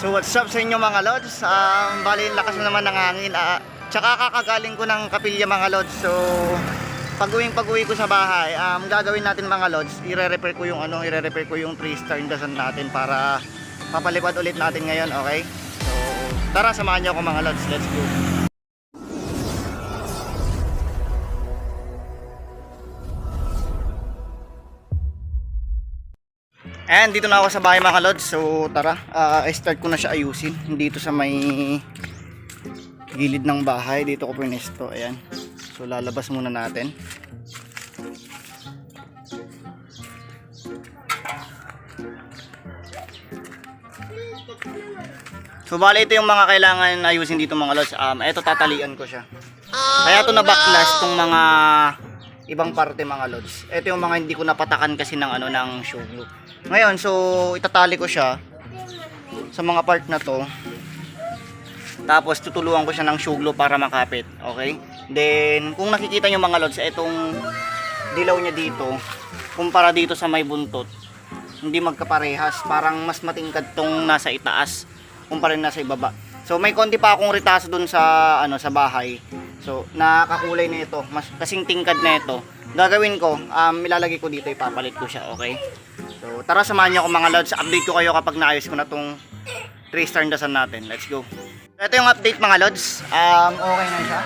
So what's up sa inyo mga lods? Um, bali lakas na naman ng hangin. Ah, tsaka kakagaling ko ng kapilya mga lods. So pag uwing pag uwi ko sa bahay, um, gagawin natin mga lods, ire-repair ko yung ano, ire-repair ko yung 3 star natin para papalipad ulit natin ngayon, okay? Tara samahan niyo ako mga lods, let's go. And dito na ako sa bahay mga lods. So tara, ah, start ko na siya ayusin. Dito sa may gilid ng bahay. Dito ko pinesto. Ayan. So lalabas muna natin. So bali ito yung mga kailangan ayusin dito mga lods. Um, ito tatalian ko siya. Kaya ito na backlash tong mga ibang parte mga lods. Ito yung mga hindi ko napatakan kasi ng ano ng shoe glue. Ngayon, so itatali ko siya sa mga part na to. Tapos tutuluan ko siya ng shoe glue para makapit. Okay? Then, kung nakikita nyo mga lods, itong dilaw niya dito, kumpara dito sa may buntot, hindi magkaparehas. Parang mas matingkad tong nasa itaas kumpara nasa ibaba. So may konti pa akong ritaso dun sa ano sa bahay. So nakakulay na ito, mas kasing tingkad na ito. Gagawin ko, um, ilalagay ko dito, ipapalit ko siya, okay? So tara samahan niyo ako mga lods, update ko kayo kapag naayos ko na tong 3 star dasan natin. Let's go. Ito yung update mga lods. Um, okay na siya.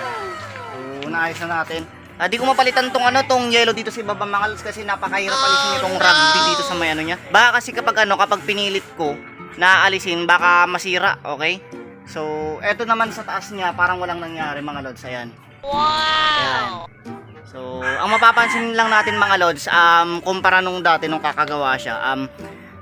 So naayos na natin. Ah, di ko mapalitan tong ano tong yellow dito sa ibaba mga lods kasi napakahirap alisin itong rugby dito sa may ano niya. Baka kasi kapag ano kapag pinilit ko na alisin baka masira, okay? So, eto naman sa taas niya parang walang nangyari mga lods, ayan. Wow! So, ang mapapansin lang natin mga lods, um, kumpara nung dati nung kakagawa siya, um,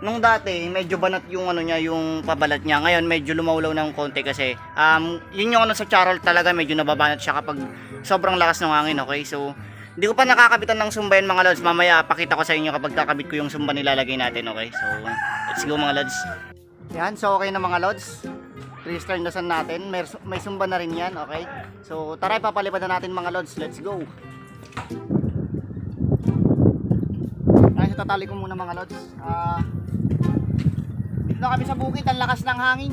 nung dati medyo banat yung ano niya, yung pabalat niya. Ngayon medyo lumawlaw ng konti kasi um, yun yung ano sa charol talaga medyo nababanat siya kapag sobrang lakas ng hangin, okay? So, hindi ko pa nakakabitan ng sumba yun mga lods. Mamaya pakita ko sa inyo kapag kakabit ko yung sumba nilalagay natin, okay? So, let's go mga lods. Yan, so okay na mga lods. 3 star dasan natin. May, may sumba na rin yan, okay? So, tara ipapalipad na natin mga lods. Let's go. Ay, tatali ko muna mga lods. Ah, dito na kami sa bukid, ang lakas ng hangin.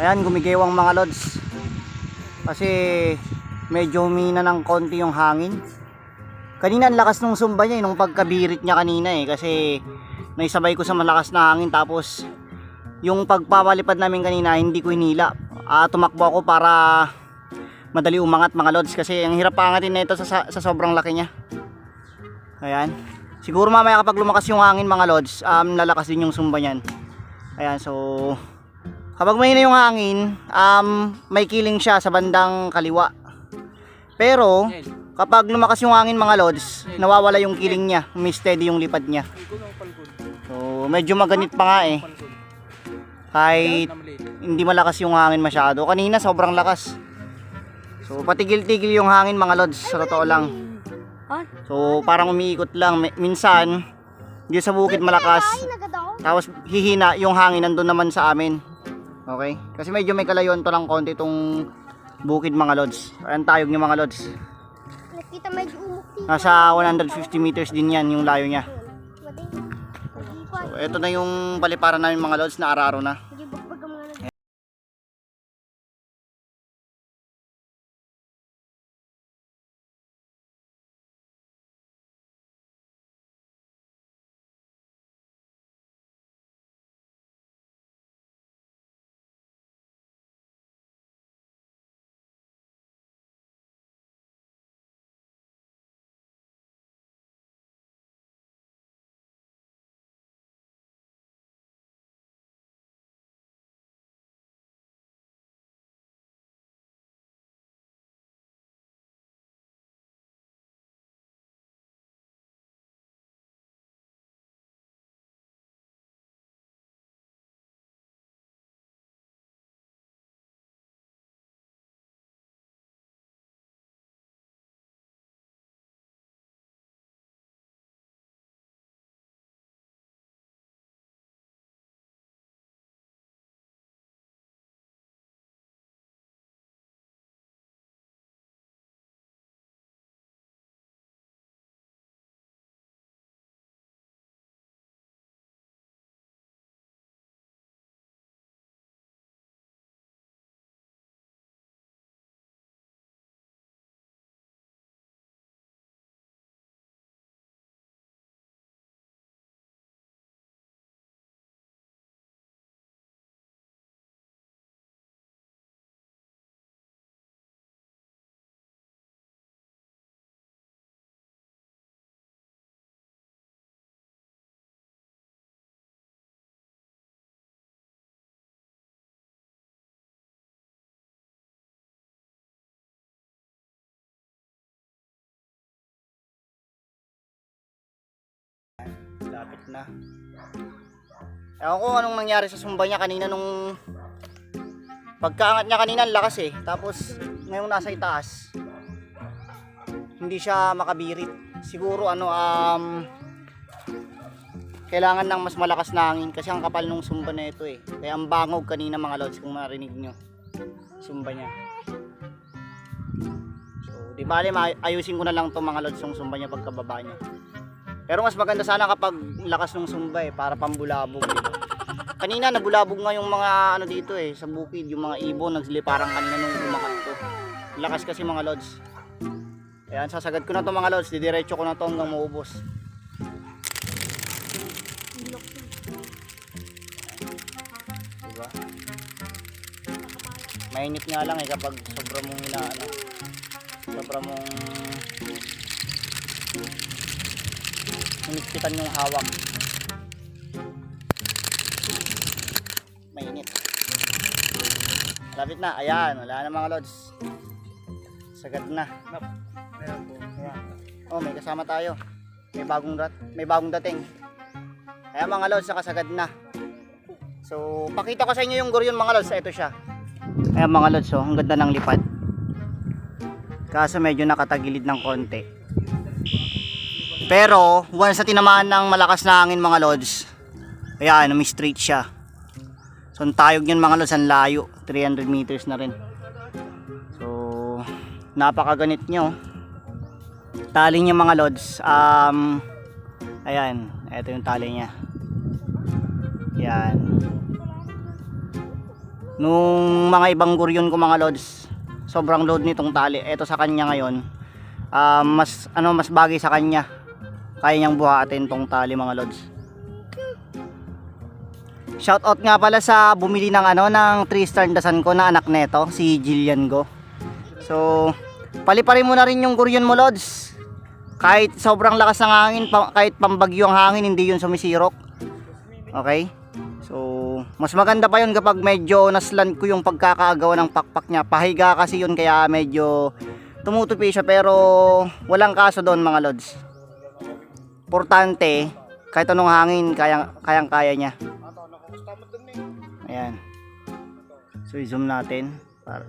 Ayan, gumigewang mga lods. Kasi medyo humina ng konti yung hangin. Kanina ang lakas nung sumba niya, eh, nung pagkabirit niya kanina eh. Kasi naisabay ko sa malakas na hangin tapos yung pagpapalipad namin kanina hindi ko hinila. Ah, tumakbo ako para madali umangat mga lods kasi ang hirap pangatin na ito sa, sa sobrang laki niya. Ayan. Siguro mamaya kapag lumakas yung hangin mga lods, um, lalakas din yung sumba niyan. Ayan, so kapag mahina yung hangin, um, may kiling siya sa bandang kaliwa. Pero kapag lumakas yung hangin mga lods, nawawala yung kiling niya, may steady yung lipad niya. So medyo maganit pa nga eh. Kahit hindi malakas yung hangin masyado. Kanina sobrang lakas. So patigil-tigil yung hangin mga lods, sa totoo lang. So parang umiikot lang. Mi- Minsan, dito sa bukid malakas, tapos hihina yung hangin nandun naman sa amin. Okay? Kasi medyo may kalayuan to lang konti itong bukid mga lods. Ayan tayog niya mga lods. Nakita medyo umukti. Nasa 150 meters din yan yung layo niya. So ito na yung paliparan namin mga lods na araro na. Lapit na. Ewan ko anong nangyari sa sumba niya kanina nung pagkaangat niya kanina lakas eh. Tapos ngayong nasa itaas hindi siya makabirit. Siguro ano um kailangan ng mas malakas na hangin kasi ang kapal nung sumba na ito eh. Kaya ang bangog kanina mga lods kung marinig nyo. Sumba niya. So, di bale ayusin ko na lang to mga lods yung sumba niya pagkababa niya. Pero mas maganda sana kapag lakas ng sumba eh, para pambulabog. Kanina nabulabog nga yung mga ano dito eh, sa bukid, yung mga ibon nagsiliparang kanina nung umakat to. Lakas kasi mga lods. Ayan, sasagad ko na to mga lods, didiretso ko na to hanggang maubos. Diba? Mainit nga lang eh kapag sobra mong inaano. Sobra mong Hinipitan yung hawak. Mainit. Lapit na. Ayan. Wala na mga lods. Sagad na. Ayan. Oh, may kasama tayo. May bagong dat may bagong dating. Kaya mga lods, nakasagad na. So, pakita ko sa inyo yung guryon mga lods. Ito siya. Ayan mga lods, oh, ang ganda ng lipad. Kaso medyo nakatagilid ng konti. Pero, once na tinamaan ng malakas na hangin mga lods, ayan, may straight siya. So, tayog niyan mga lods, ang layo. 300 meters na rin. So, napakaganit nyo. Tali niya mga lods, um, ayan, ito yung tali niya. Yan. nung mga ibang guryon ko mga lods sobrang load nitong tali eto sa kanya ngayon ah, mas ano mas bagay sa kanya kaya niyang buhatin tong tali mga lods. Shout out nga pala sa bumili ng ano ng 3 star dasan ko na anak neto si Jillian Go. So paliparin mo na rin yung guryon mo lods. Kahit sobrang lakas ng hangin kahit pambagyo ang hangin hindi yun sumisirok. Okay? So, mas maganda pa yun kapag medyo naslant ko yung pagkakagawa ng pakpak niya. Pahiga kasi yun kaya medyo tumutupi siya pero walang kaso doon mga lods. Importante, kahit anong hangin, kayang, kayang kaya niya. Ayan. So, i-zoom natin. Para,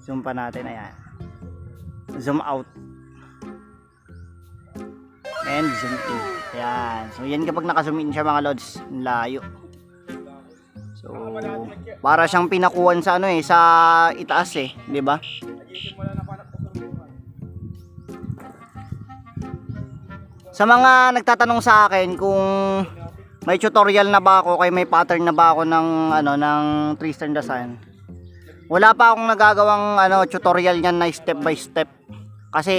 zoom pa natin. Ayan. Zoom out. And zoom in. Ayan. So, yan kapag naka-zoom in siya mga lods. Layo. So, para siyang pinakuan sa ano eh, sa itaas eh. di ba? Sa mga nagtatanong sa akin kung may tutorial na ba ako, kay may pattern na ba ako ng ano ng Tristan Dasan. Wala pa akong nagagawang ano tutorial niyan na step by step. Kasi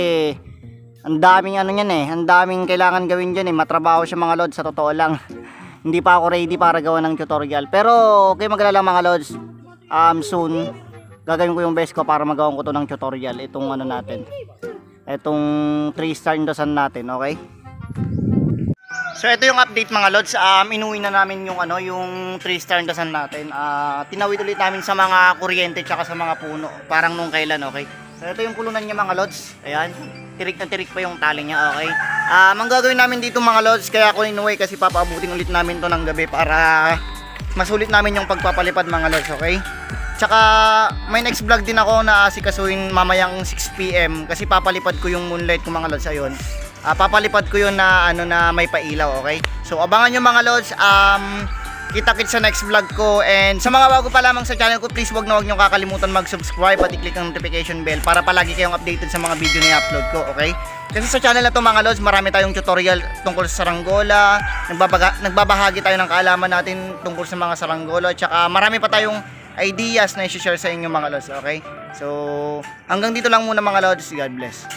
ang daming ano niyan eh, ang daming kailangan gawin diyan eh. Matrabaho siya mga lods sa totoo lang. Hindi pa ako ready para gawa ng tutorial. Pero okay magalala mga lods. Um soon gagawin ko yung best ko para magawa ko to ng tutorial itong ano natin. Itong 3 star dasan natin, okay? So ito yung update mga lods. Um inuwi na namin yung ano, yung 3 star dasan natin. Ah, tinawid ulit namin sa mga kuryente tsaka sa mga puno. Parang nung kailan, okay? So ito yung kulunan niya mga lods. Ayan. Tirik na tirik pa yung tali niya, okay? Ah, ang gagawin namin dito mga lods, kaya ako inuwi kasi papaabutin ulit namin to ng gabi para masulit namin yung pagpapalipad mga lods, okay? Tsaka may next vlog din ako na asikasuhin mamayang 6pm kasi papalipad ko yung moonlight ko mga lods ayun. Ah, papalipad ko yun na ano na may pailaw, okay? So abangan nyo mga lods, um kita-kits sa next vlog ko and sa mga bago pa lamang sa channel ko, please wag na wag nyo kakalimutan mag-subscribe at i-click ang notification bell para palagi kayong updated sa mga video na i-upload ko, okay? Kasi sa channel na to mga lods, marami tayong tutorial tungkol sa saranggola, nagbabaga, nagbabahagi tayo ng kaalaman natin tungkol sa mga saranggola, tsaka marami pa tayong ideas na i-share sa inyo mga lods, okay? So, hanggang dito lang muna mga lods, God bless.